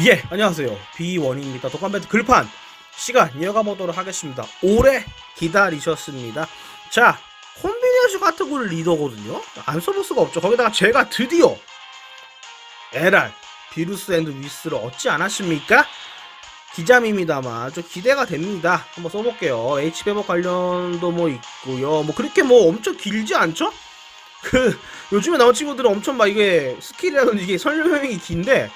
예, 안녕하세요. 비원입니다. 독감배트 글판 시간 이어가 보도록 하겠습니다. 오래 기다리셨습니다. 자, 콤비네이션 같은 거를 리더거든요. 안 써볼 수가 없죠. 거기다가 제가 드디어 LR 비루스 앤드 위스를 얻지 않았습니까? 기자입니다만 좀 기대가 됩니다. 한번 써볼게요. H 배복 관련도 뭐 있고요. 뭐 그렇게 뭐 엄청 길지 않죠? 그 요즘에 나온 친구들은 엄청 막 이게 스킬이라든지 이게 설명이 긴데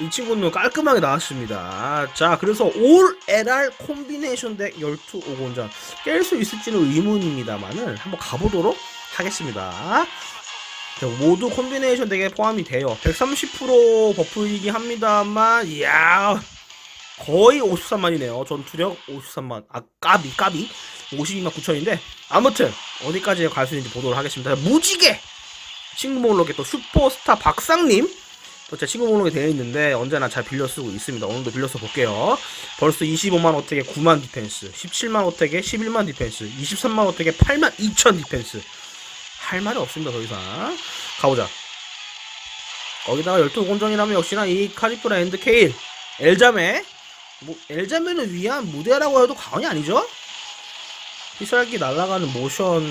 이 친구는 깔끔하게 나왔습니다. 자, 그래서 올 LR 콤비네이션 덱 12오곤전 깰 수 있을지는 의문입니다만은 한번 가보도록 하겠습니다. 자, 모두 콤비네이션 덱에 포함이 돼요. 130% 버프이긴 합니다만, 이야, 거의 53만이네요. 전투력 53만. 아, 까비, 까비. 52만 9천인데, 아무튼, 어디까지 갈 수 있는지 보도록 하겠습니다. 무지개! 친구 목록에 또 슈퍼스타 박상님, 또 제 친구 목록에 되어 있는데 언제나 잘 빌려 쓰고 있습니다. 오늘도 빌려서 볼게요. 벌써 25만 어택에 9만 디펜스, 17만 어택에 11만 디펜스, 23만 어택에 8만 2천 디펜스. 할 말이 없습니다. 더 이상. 가보자. 거기다가 12공전이라면 역시나 이 카리프라 앤드 케일, 엘자메. 뭐 엘자메를 위한 무대라고 해도 과언이 아니죠? 피살기 날아가는 모션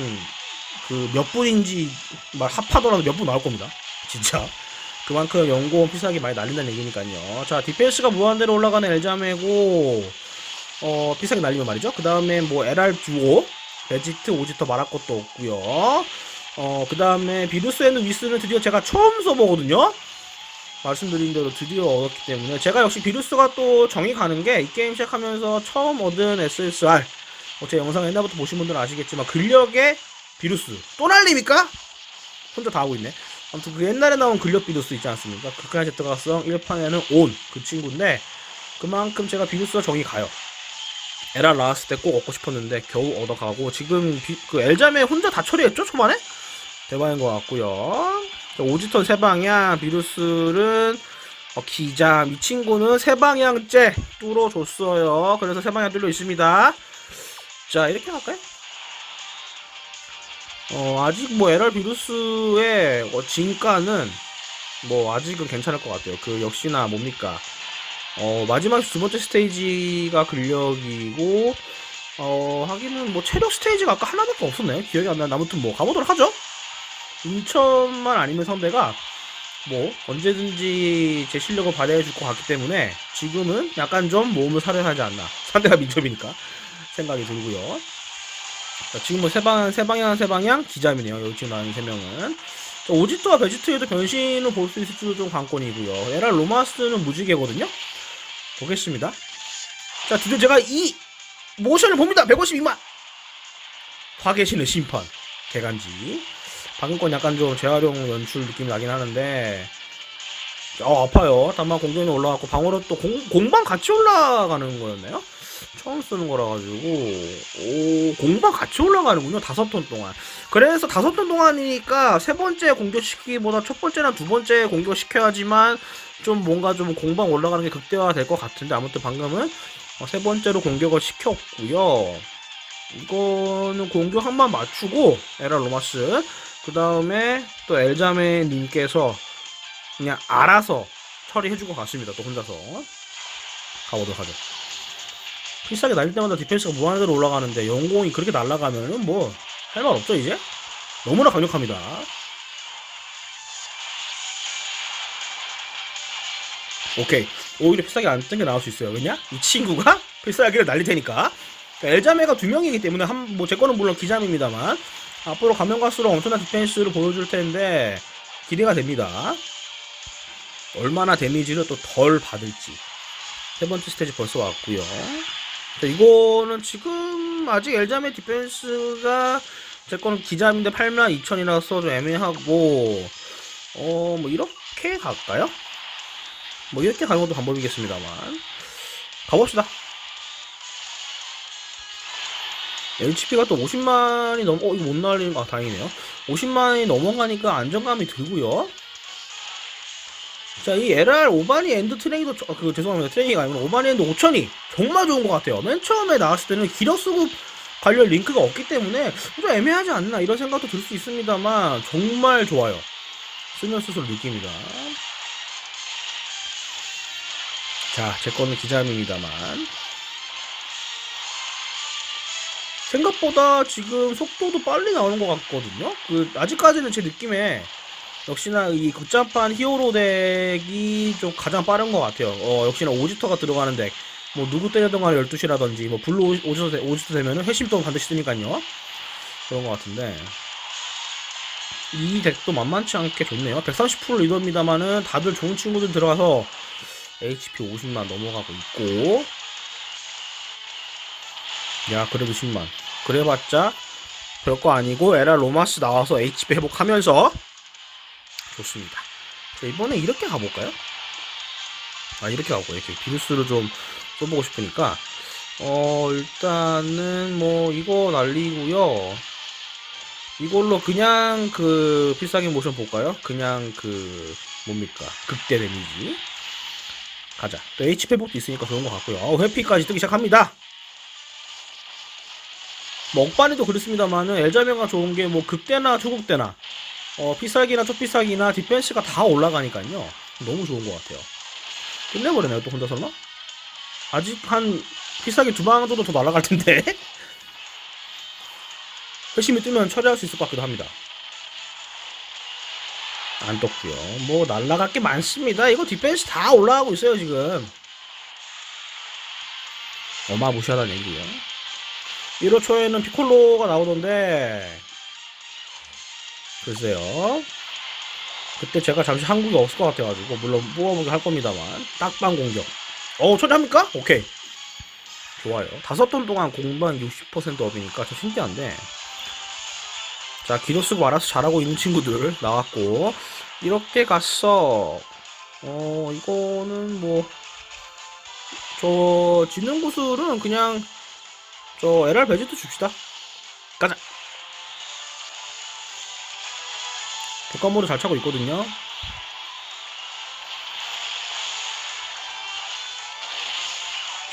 그 몇 분인지 말 합하더라도 몇 분 나올 겁니다. 진짜. 그만큼 연고원 피사기 많이 날린다는 얘기니까요. 자, 디펜스가 무한대로 올라가는 엘자메고, 어, 피사기 날리면 말이죠. 그 다음에 뭐, LR 듀오, 베지트, 오지터 말할 것도 없고요 어, 그 다음에 비루스 앤드 위스는 드디어 제가 처음 써보거든요. 말씀드린 대로 드디어 얻었기 때문에 제가 역시 비루스가 또 정이 가는 게 이 게임 시작하면서 처음 얻은 SSR 뭐제 영상 옛날부터 보신 분들은 아시겠지만 근력의 비루스 또 날립니까? 혼자 다 하고 있네. 아무튼 그 옛날에 나온 근력 비루스 있지 않습니까? 극한 제트가성 1판에는 온 그 친구인데 그만큼 제가 비루스가 정이 가요. 에라 나왔을 때 꼭 얻고 싶었는데 겨우 얻어가고 지금 비- 그 엘자메 혼자 다 처리했죠 초반에? 대박인 것 같고요. 오지턴 세 방향 비루스는 어, 기자 이 친구는 세 방향째 뚫어줬어요. 그래서 세 방향 뚫려 있습니다. 자 이렇게 할까요? 어, 아직 뭐 LR 비루스의 어, 진가는 뭐 아직은 괜찮을 것 같아요. 그 역시나 뭡니까? 어, 마지막 두 번째 스테이지가 근력이고 어, 하기는 뭐 체력 스테이지가 아까 하나밖에 없었네. 기억이 안 나는데 아무튼 뭐 가보도록 하죠. 인천만 아니면 상대가 뭐 언제든지 제 실력을 발휘해 줄 것 같기 때문에 지금은 약간 좀 몸을 사려하지 않나. 상대가 민첩이니까 생각이 들고요. 자, 지금 뭐 세방 세방향 세방향 기자이네요. 여기 지금 나온 세 명은 자, 오지트와 베지트에도 변신을 볼 수 있을지도 좀 관건이고요. 에라 로마스는 무지개거든요. 보겠습니다. 자 드디어 제가 이 모션을 봅니다. 152만. 화 계시는 심판 개간지. 방금 건 약간 좀 재활용 연출 느낌이 나긴 하는데 어 아파요. 다만 공격이 올라갔고 방어로 또 공, 공방 같이 올라가는 거였나요? 처음 쓰는 거라 가지고. 오 공방 같이 올라가는군요 다섯 턴 동안. 그래서 다섯 턴 동안이니까 세 번째 공격시키기보다 첫 번째나 두 번째 공격시켜야지만 좀 뭔가 좀 공방 올라가는 게 극대화 될 것 같은데 아무튼 방금은 어, 세 번째로 공격을 시켰고요. 이거는 공격 한 번 맞추고 에라 로마스. 그 다음에 또 엘자메 님께서 그냥 알아서 처리해줄 것 같습니다 또 혼자서. 가보도록 하죠 필살기 날릴 때마다 디펜스가 무한대로 올라가는데 영공이 그렇게 날아가면은 뭐 할 말 없죠 이제? 너무나 강력합니다. 오케이. 오히려 필살기 안 뜬 게 나올 수 있어요. 왜냐? 이 친구가 필살기를 날릴 테니까. 그러니까 엘자메가 두 명이기 때문에 한 뭐 제 거는 물론 기자입니다만 앞으로 가면 갈수록 엄청난 디펜스를 보여줄 텐데 기대가 됩니다. 얼마나 데미지를 또 덜 받을지. 세 번째 스테이지 벌써 왔고요. 자, 이거는 지금 아직 엘자메 디펜스가 제 거는 기자인데 8만 2천이라서 좀 애매하고 어 뭐 이렇게 갈까요? 뭐 이렇게 가는 것도 방법이겠습니다만. 가봅시다. HP가 또 50만이 넘어 어 이거 못 날리는 거 아, 다행이네요. 50만이 넘어가니까 안정감이 들고요 자, 이 LR 오바니 엔드 트레이도, 저- 그, 죄송합니다. 트레이가 아니고 오바니 엔드 5000이 정말 좋은 것 같아요. 맨 처음에 나왔을 때는 쓰고 관련 링크가 없기 때문에 좀 애매하지 않나 이런 생각도 들 수 있습니다만 정말 좋아요. 쓰면 쓸수록 느낍니다. 자, 제 거는 기자입니다만. 생각보다 지금 속도도 빨리 나오는 것 같거든요. 그, 아직까지는 제 느낌에 역시나 이 극장판 히어로 덱이 좀 가장 빠른 것 같아요. 어, 역시나 오지터가 들어가는 덱. 뭐, 누구 때려던 간에 12시라든지, 뭐, 블루 오- 오지터, 되- 오지터 되면은 회심도 반드시 뜨니까요. 그런 것 같은데. 이 덱도 만만치 않게 좋네요. 130% 리더입니다만은 다들 좋은 친구들 들어가서 HP 50만 넘어가고 있고 야 그래도 10만 그래봤자 별거 아니고 에라 로마스 나와서 HP 회복하면서 좋습니다 자, 이번에 이렇게 가볼까요? 아 이렇게 가고 이렇게 비루스를 좀 써보고 싶으니까 어 일단은 뭐 이거 날리고요 이걸로 그냥 그 필살기 모션 볼까요? 그냥 그 뭡니까 극대 데미지 가자. 또 HP 회복도 있으니까 좋은 것 같고요. 어, 회피까지 뜨기 시작합니다. 뭐 억반이도 그렇습니다만은 엘자명가 좋은 게 뭐 극대나 초극대나 어, 피살기나 초피살기나 디펜스가 다 올라가니까요. 너무 좋은 것 같아요. 끝내버리네요 또 혼자 설마? 아직 한 피살기 두 방 정도 더 날아갈 텐데 회심이 뜨면 처리할 수 있을 것 같기도 합니다. 안 떴고요. 뭐 날라갈 게 많습니다. 이거 디펜스 다 올라가고 있어요 지금. 어마무시하다는 얘기고요. 1호 초에는 피콜로가 나오던데 글쎄요. 그때 제가 잠시 한국에 없을 것 같아가지고 물론 뽑아보긴 할 겁니다만 딱방 공격. 어 처리합니까? 오케이. 좋아요. 다섯 돈 동안 공방 60% 업이니까 저 신기한데 자, 기도 쓰고 알아서 잘하고 있는 친구들 나왔고, 이렇게 갔어. 어, 이거는 뭐, 저, 지능 구슬은 그냥, 저, LR 베지트 줍시다. 독감모드 잘 차고 있거든요.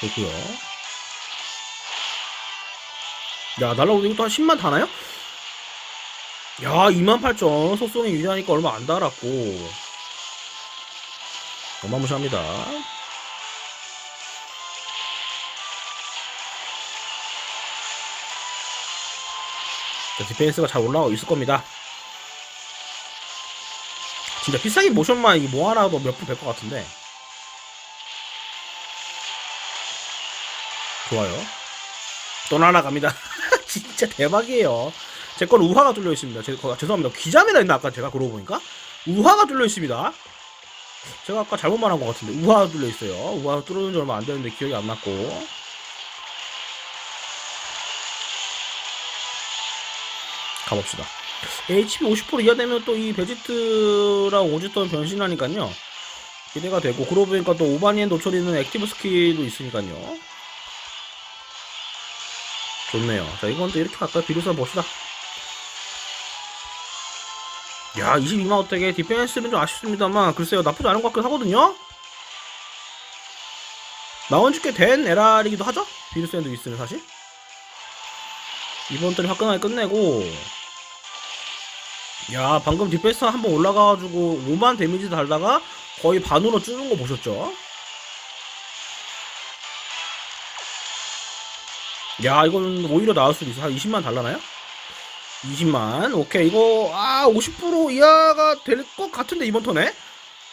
좋고요 야, 날라오고 이것도 한 10만 다나요? 야, 28,000 속성이 유리하니까 얼마 안 달았고 어마무시합니다. 자, 디펜스가 잘 올라가고 있을 겁니다. 진짜 필살기 모션만 이뭐 하나도 몇푼될것 같은데. 좋아요. 또 날아갑니다. 진짜 대박이에요. 제 거는 우화가 뚫려 있습니다. 제 거, 죄송합니다. 기자매라 했나 아까 제가 그러고 보니까 우화가 뚫려 있습니다. 제가 아까 잘못 말한 것 같은데 우화가 뚫려 있어요. 우화 뚫어놓은 지 얼마 안 되는데 기억이 안 났고 가봅시다. HP 50% 이하 되면 또 이 베지트랑 오지턴 변신하니까요. 기대가 되고 그러고 보니까 또 오바니엔 노처리는 액티브 스킬도 있으니까요. 좋네요. 자, 이건 또 이렇게 갈까요? 비루사 봅시다. 야, 22만 어택에 디펜스는 좀 아쉽습니다만, 글쎄요, 나쁘지 않은 것 같긴 하거든요? 나온 지꽤 된 에라이기도 하죠? 비루스 앤드 위스는 사실. 이번 턴이 화끈하게 끝내고, 야, 방금 디펜스 한번 올라가가지고 5만 데미지 달다가 거의 반으로 줄는 거 보셨죠? 야, 이건 오히려 나을 수도 있어. 한 20만 달라나요? 20만. 오케이. 이거, 아, 50% 이하가 될 것 같은데, 이번 턴에?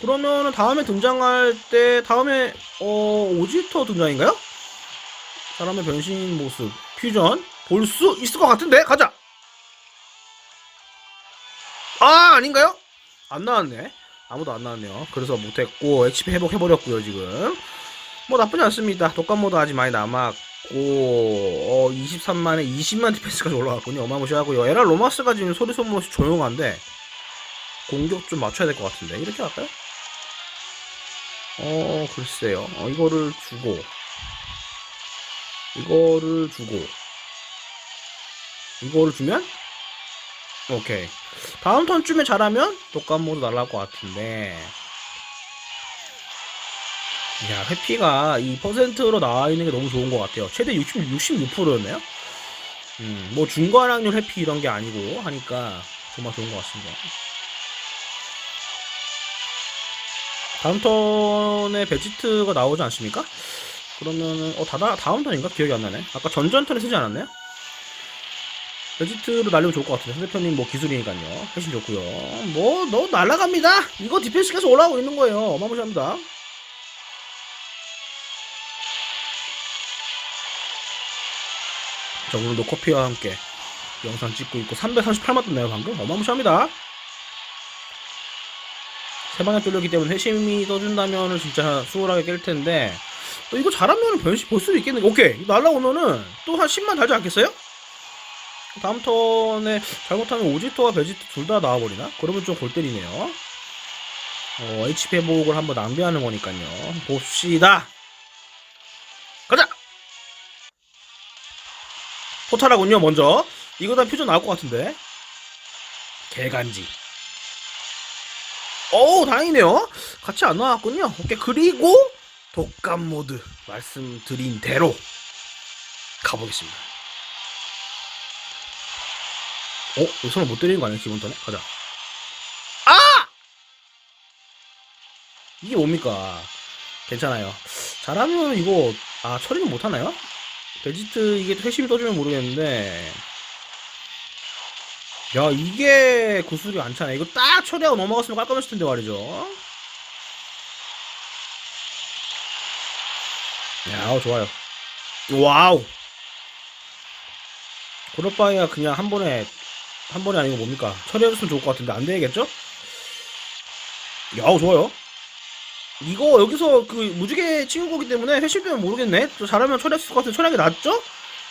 그러면은 다음에 등장할 때, 다음에, 어, 오지터 등장인가요? 사람의 변신 모습, 퓨전, 볼 수 있을 것 같은데? 가자! 아, 아닌가요? 안 나왔네. 아무도 안 나왔네요. 그래서 못했고, HP 회복해버렸고요, 지금. 뭐 나쁘지 않습니다. 독감 모드 아직 많이 남았고, 어, 23만에 20만 디펜스까지 올라갔군요. 어마무시하고요. 에라 로마스가 지금 소리 소문 없이 조용한데, 공격 좀 맞춰야 될 것 같은데. 이렇게 할까요? 어, 글쎄요. 어, 이거를 주고, 이거를 주고, 이거를 주면? 오케이. 다음 턴쯤에 잘하면 독감 모드 날라올 것 같은데. 야, 회피가 이 퍼센트로 나와 있는 게 너무 좋은 것 같아요. 최대 60, 66%였나요? 음, 뭐 중간 확률 회피 이런 게 아니고 하니까 정말 좋은 것 같습니다. 다음 턴에 베지트가 나오지 않습니까? 그러면은 어 다다 다음 턴인가 기억이 안 나네. 아까 전전 턴에 쓰지 않았나요? 베지트로 날리면 좋을 것 같은데 상대편이 뭐 기술이니까요. 훨씬 좋고요. 뭐 너 날아갑니다. 이거 디펜스 계속 올라오고 있는 거예요. 어마무시합니다. 자 오늘도 커피와 함께 영상 찍고 있고 338만 떴네요 방금 어마무시합니다. 세 방에 뚫렸기 때문에 회심이 떠준다면은 진짜 수월하게 깰 텐데 어, 이거 잘하면 변신 볼 수도 있겠네. 오케이 날라오면은 또 한 10만 달지 않겠어요? 다음 턴에 잘못하면 오지토와 베지토 둘 다 나와버리나? 그러면 좀 골 때리네요. 어, HP 회복을 한번 낭비하는 거니까요. 봅시다. 가자! 포탈하군요, 먼저. 이거 다 퓨전 나올 것 같은데. 개간지. 어우, 다행이네요. 같이 안 나왔군요. 오케이, 그리고 독감 모드 말씀드린 대로 가보겠습니다. 어? 이거 설마 못 때리는 거 아니야, 기본 턴에? 가자. 아! 이게 뭡니까? 괜찮아요. 잘하면 이거, 아, 처리는 못하나요? 베지트 이게 회심이 떠주면 모르겠는데. 야, 이게 구슬이 안 차네. 이거 딱 처리하고 넘어갔으면 깜깜했을 텐데 말이죠. 야, 어, 좋아요. 와우! 그럴 바에야 그냥 한 번에 한 번에 아니고 뭡니까? 처리해줬으면 좋을 것 같은데 안 되겠죠? 야우 좋아요. 이거 여기서 그 무지개 찍은 거기 때문에 회실되면 모르겠네. 또 잘하면 처리했을 것 같은데 처리하기 낫죠?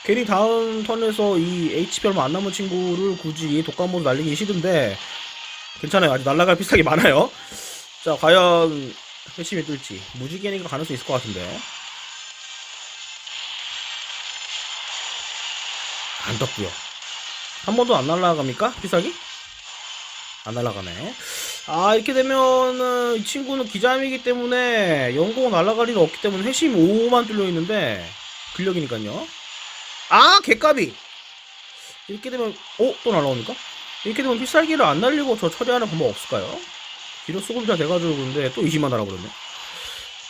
괜히 다음 턴에서 이 HP 얼마 안 남은 친구를 굳이 독감으로 날리기 싫은데 괜찮아요. 아직 날라갈 비슷하게 많아요. 자 과연 회심이 뜰지 무지개니까 가능성 있을 것 같은데 안 떴고요. 한 번도 안 날라갑니까? 필살기? 안 날라가네. 아, 이렇게 되면은 이 친구는 기자임이기 때문에 영공 날라갈 일은 없기 때문에 회심 5만 뚫려 있는데 근력이니까요. 아, 개까비. 이렇게 되면 어, 또 날라옵니까? 이렇게 되면 필살기를 안 날리고 저 처리하는 방법 없을까요? 기로 수급자 돼가지고 근데 또 20만 날아버렸네.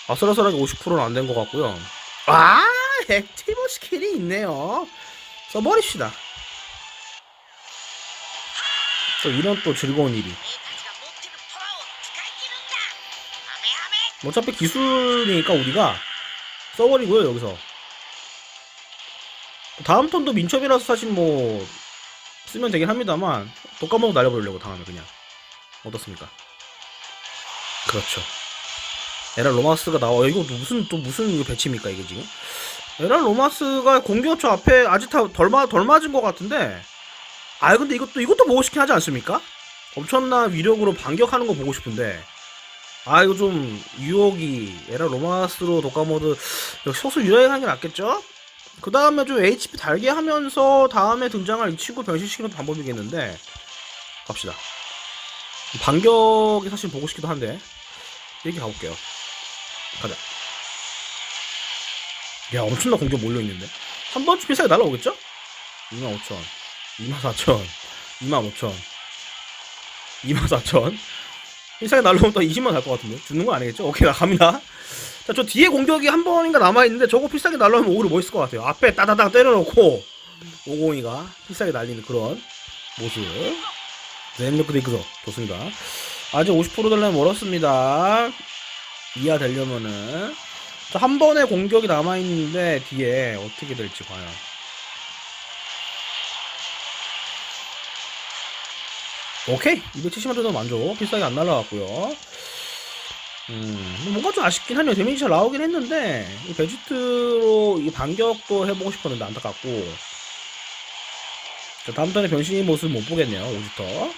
아슬아슬하게 50%는 안 된 것 같고요. 아, 액티브 스킬이 있네요. 써버립시다. 또 이런 또 즐거운 일이. 어차피 기술이니까 우리가 써버리고요 여기서. 다음 턴도 민첩이라서 사실 뭐 쓰면 되긴 합니다만 독감으로 날려버리려고 당하면 그냥 어떻습니까? 그렇죠. 에라 로마스가 나와. 이거 무슨 또 무슨 배치입니까 이게 지금? 에라 로마스가 공격초 앞에 아직 덜, 마, 덜 맞은 것 같은데 아 근데 이것도 이것도 보고 싶긴 하지 않습니까? 엄청난 위력으로 반격하는 거 보고 싶은데 아 이거 좀 유혹이 에라 로마스로 독가모드 역시 소수 유라이하는 게 낫겠죠? 그 다음에 좀 HP 달게 하면서 다음에 등장할 이 친구 변신시키는 방법이겠는데 갑시다 반격이 사실 보고 싶기도 한데 얘기 가볼게요 가자 야 엄청난 공격 몰려있는데 한 번쯤 비싸게 날라오겠죠? 25,000 24,000 25,000 24,000 비싸게 날라오면 또 20만 갈 것 같은데? 죽는 거 아니겠죠? 오케이 나갑니다. 자 저 뒤에 공격이 한 번인가 남아있는데 저거 비싸게 날라오면 오히려 멋있을 것 같아요. 앞에 따다닥 때려놓고 502가 비싸게 날리는 그런 모습. 젠르크도 이끄죠 좋습니다. 아직 50% 달라면 멀었습니다. 이하 되려면은. 자, 한 번의 공격이 남아있는데 뒤에 어떻게 될지 과연 오케이. 270만 정도 만족. 비싸게 안 날라갔고요. 음 뭔가 좀 아쉽긴 하네요. 데미지 잘 나오긴 했는데 이 베지트로 이 반격도 해보고 싶었는데 안타깝고. 자 다음 턴에 변신의 모습 못 보겠네요 오지터.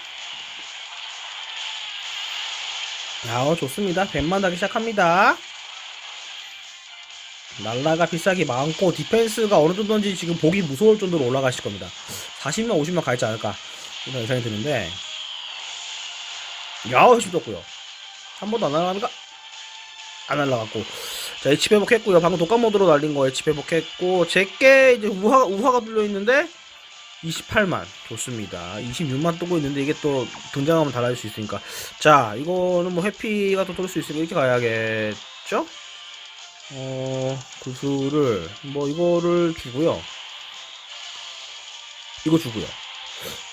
야 좋습니다. 100만 하기 시작합니다. 날라가 비싸기 많고 디펜스가 어느 정도인지 지금 보기 무서울 정도로 올라가실 겁니다. 40만 50만 갈지 않을까. 이런 예상이 드는데 야 훨씬 좋고요 한 번도 안 날아갑니까? 안 날아갔고 자 HP 회복했고요 방금 독감 모드로 날린 거 HP 회복했고 제게 이제 우화, 우화가 뚫려 있는데 28만 좋습니다. 26만 뜨고 있는데 이게 또 등장하면 달라질 수 있으니까 자 이거는 뭐 해피가 또 돌 수 있으니까 이렇게 가야겠죠? 어 구슬을 뭐 이거를 주고요. 이거 주고요.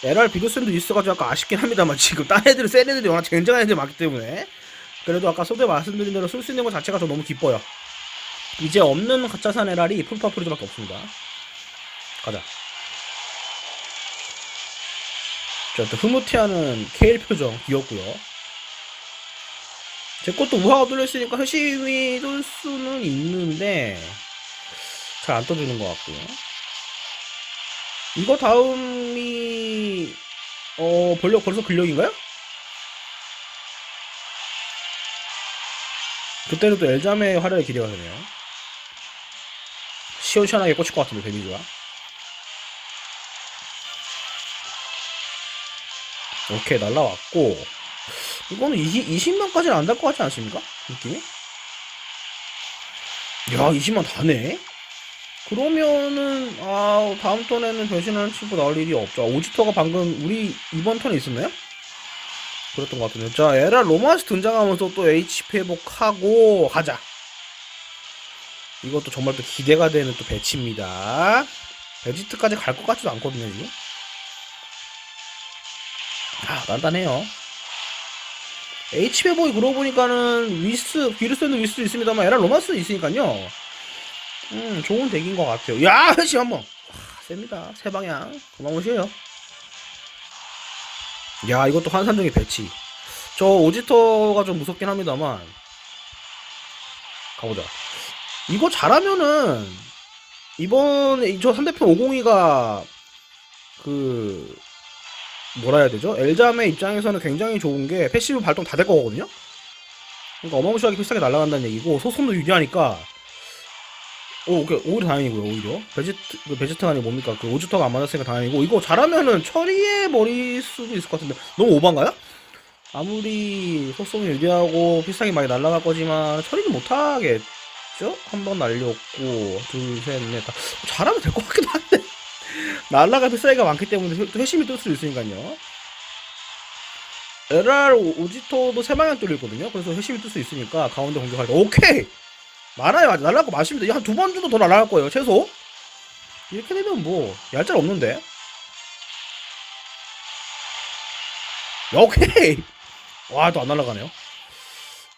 LR 비교스도 있어가지고 약간 아쉽긴 합니다만 지금 딴 애들은 센 애들이 워낙 쟁쟁한 애들이 많기 때문에 그래도 아까 소대 말씀드린 대로 쓸 수 있는 것 자체가 저 너무 기뻐요. 이제 없는 가짜산 LR이 풀파 프리드밖에 없습니다. 가자. 자, 또 흐뭇해하는 케일 표정 귀엽고요. 제 것도 우화가 뚫렸으니까 회심이 돌 수는 있는데 잘 안 떠주는 것 같고요. 이거 다음이 어 벌력 벌써 근력인가요? 그때는 또 엘자메의 활약이 기대가 되네요. 시원시원하게 꽂힐 것 같은데 데미지가. 오케이 날라왔고 이거는 20, 20만까지는 안될것 같지 않습니까? 느낌이? 야 20만 다네? 그러면은 아 다음 턴에는 변신하는 친구 나올 일이 없죠. 오지터가 방금 우리 이번 턴에 있었나요? 그랬던 것 같은데. 자 에라 로마스 등장하면서 또 HP 회복하고 가자. 이것도 정말 또 기대가 되는 또 배치입니다. 베지트까지 갈 것 같지도 않거든요 지금 아 단단해요. HP 회복이 그러고 보니까는 위스 비루스는 위스도 있습니다만 에라 로마스도 있으니까요 음 좋은 덱인 것 같아요. 야 회시 한번. 와, 셉니다. 세 방향. 오세요. 야 이것도 환산적인 배치. 저 오지터가 좀 무섭긴 합니다만. 가보자. 이거 잘하면은 이번에 저 상대편 502가 그 뭐라 해야 되죠? 엘자의 입장에서는 굉장히 좋은 게 패시브 발동 다 될 거거든요. 그러니까 어마무시하게 비싸게 날아간다는 얘기고 소송도 유리하니까 오, 오케이 오히려 다행이고요 오히려 베지트 그 베지트가 아니 뭡니까 그 오주터가 안 맞았으니까 다행이고 이거 잘하면은 머리 수도 있을 것 같은데 너무 오반가요? 아무리 속성이 유리하고 비싸게 많이 날아갈 거지만 처리는 못하겠죠? 한 번 날렸고 둘 셋 넷 다 잘하면 될 것 같기도 한데 날라갈 비싸기가 많기 때문에 또 회심이 뜰 수도 있으니까요. LR 오지토도 세 방향 뚫리거든요. 그래서 회심이 뜰 수 있으니까 가운데 공격할 때 오케이 많아요. 아직 날라갈 거 많습니다. 한 두 번 정도 더 날라갈 거예요. 최소 이렇게 되면 뭐 얄짤 없는데. 야, 오케이 와 또 안 날라가네요.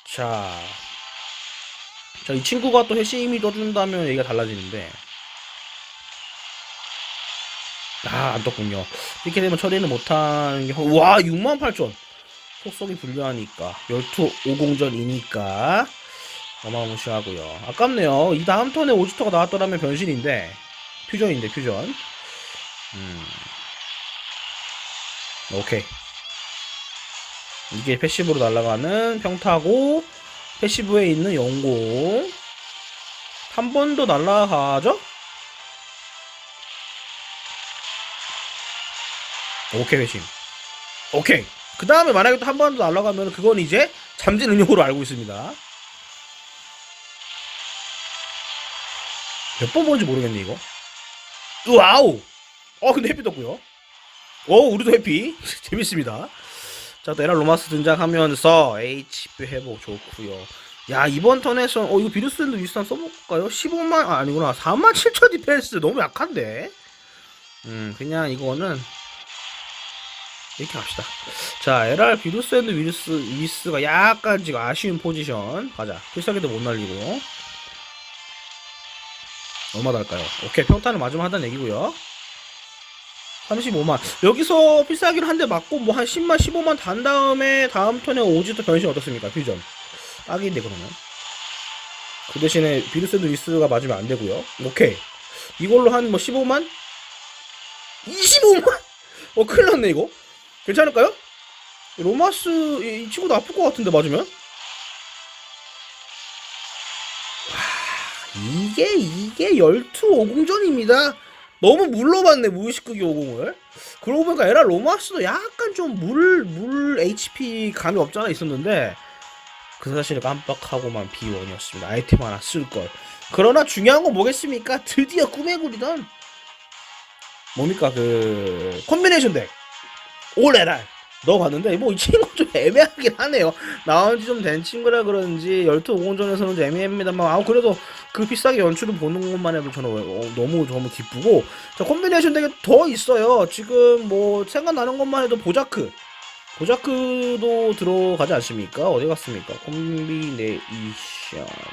자. 자, 이 친구가 또 회심이 떠준다면 얘기가 달라지는데. 아, 안 떴군요. 이렇게 되면 처리는 못하는 게, 와, 68,000. 속속이 불리하니까. 12, 50전이니까. 어마무시하고요. 아깝네요. 이 다음 턴에 오지터가 나왔더라면 변신인데. 퓨전인데, 퓨전. 음. 오케이. 이게 패시브로 날아가는 평타고, 패시브에 있는 영공. 한 번 더 날아가죠? 오케이 회심 오케이 그 다음에 만약에 또 한 번 더 날아가면 그건 이제 잠진 응용으로 알고 있습니다 몇번 본지 모르겠네 이거 와우 어 근데 해피 떴고요 오 우리도 해피 재밌습니다 자또 에라 로마스 등장하면서 HP 회복 좋고요 야 이번 턴에서 어 이거 비루스랜드 위스한 써볼까요? 15만 아, 아니구나 4만 7천 디펜스 너무 약한데 음 그냥 이거는 이렇게 갑시다. 자, LR 비루스 앤드 위스, 위스가 약간 지금 아쉬운 포지션. 가자. 필살기도 못 날리고. 얼마 달까요? 오케이, 평타는 맞으면 한다는 얘기고요 35만. 여기서 필살기를 한 대 맞고, 뭐 한 10만, 15만 단 다음에, 다음 턴에 오지도 변신 어떻습니까? 퓨전. 딱인데, 그러면. 그 대신에 비루스 앤드 위스가 맞으면 안 되고요 오케이. 이걸로 한 뭐 15만? 25만? 어, 큰일 났네, 이거. 괜찮을까요? 로마스 이, 이 친구도 아플 것 같은데 맞으면? 이게 이게 열투 50전입니다. 너무 물러봤네 무의식극이 50을. 그러고 보니까 에라 로마스도 약간 좀물물 HP 감이 없잖아 있었는데 그 사실을 깜빡하고만 비원이었습니다. 아이템 하나 쓸 걸. 그러나 중요한 건 뭐겠습니까? 드디어 꿈에 그리던 뭡니까 그 콤비네이션 덱 올해날 넣어봤는데 뭐 이 친구 좀 애매하긴 하네요. 나온 지 좀 된 친구라 그런지 열투 5원전에서는 좀 애매합니다만 아 그래도 그 비싸게 연출을 보는 것만 해도 저는 어, 너무 너무 기쁘고 자 콤비네이션 덱에 더 있어요. 지금 뭐 생각나는 것만 해도 보자크. 보자크도 들어가지 않습니까? 어디 갔습니까? 콤비네이션.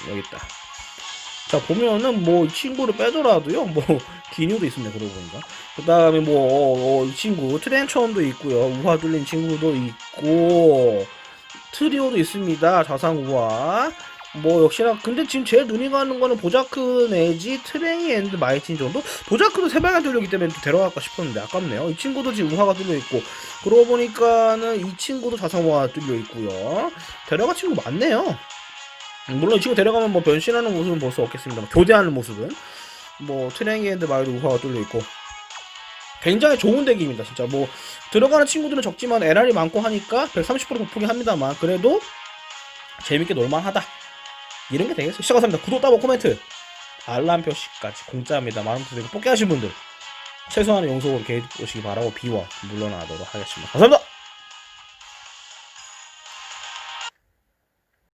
여기 있다 자 보면은 뭐 이 친구를 빼더라도요. 뭐 기뉴도 있습니다 그러고 보니까. 그 다음에 뭐 이 친구 트렌처음도 있고요. 우화 뚫린 친구도 있고 트리오도 있습니다. 자상 우화. 뭐 역시나 근데 지금 제일 눈이 가는 거는 보자크 내지 트레이 앤드 마이틴 정도? 보자크도 세 방에 뚫렸기 때문에 또 데려갈까 싶었는데 아깝네요. 이 친구도 지금 우화가 뚫려 있고. 그러고 보니까는 이 친구도 자상 우화가 뚫려 있고요. 데려갈 친구 많네요 물론 이 친구 데려가면 뭐 변신하는 모습은 볼 수 없겠습니다. 교대하는 모습은 뭐 트랭이앤드 마이도 우화가 뚫려 있고 굉장히 좋은 덱입니다. 진짜 뭐 들어가는 친구들은 적지만 LR이 많고 하니까 130% 돋보긴 합니다만 그래도 재밌게 놀만하다. 이런 게 되겠어요. 시작 감사합니다. 구독, 따보, 코멘트, 알람 표시까지 공짜입니다. 많은 분들 뽑기 하신 분들 최소한의 용서로 개입 오시기 바라고 비원 물러나도록 하겠습니다. 감사합니다.